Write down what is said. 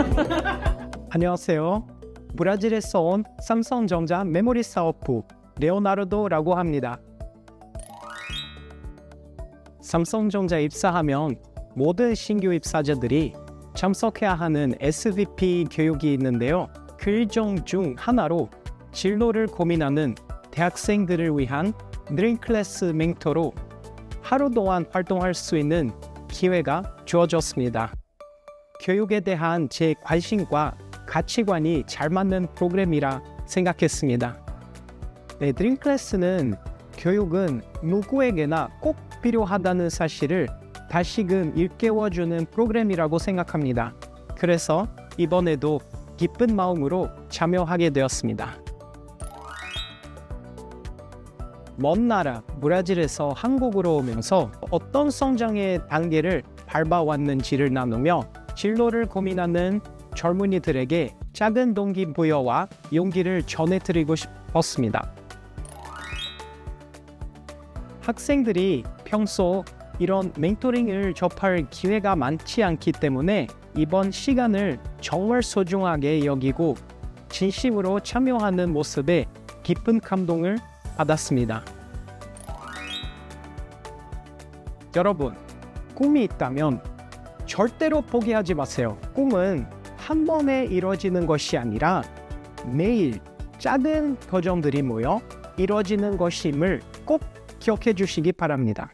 안녕하세요. 브라질에서 온 삼성전자 메모리 사업부 레오나르도라고 합니다. 삼성전자 입사하면 모든 신규 입사자들이 참석해야 하는 SVP 교육이 있는데요. 그 일정 중 하나로 진로를 고민하는 대학생들을 위한 드림 클래스 멘토로 하루 동안 활동할 수 있는 기회가 주어졌습니다. 교육에 대한 제 관심과 가치관이 잘 맞는 프로그램이라 생각했습니다. 네, 드림 클래스는 교육은 누구에게나 꼭 필요하다는 사실을 다시금 일깨워주는 프로그램이라고 생각합니다. 그래서 이번에도 기쁜 마음으로 참여하게 되었습니다. 먼 나라 브라질에서 한국으로 오면서 어떤 성장의 단계를 밟아왔는지를 나누며 진로를 고민하는 젊은이들에게 작은 동기부여와 용기를 전해드리고 싶었습니다. 학생들이 평소 이런 멘토링을 접할 기회가 많지 않기 때문에 이번 시간을 정말 소중하게 여기고 진심으로 참여하는 모습에 깊은 감동을 받았습니다. 여러분, 꿈이 있다면 절대로 포기하지 마세요. 꿈은 한 번에 이루어지는 것이 아니라 매일 작은 거점들이 모여 이루어지는 것임을 꼭 기억해 주시기 바랍니다.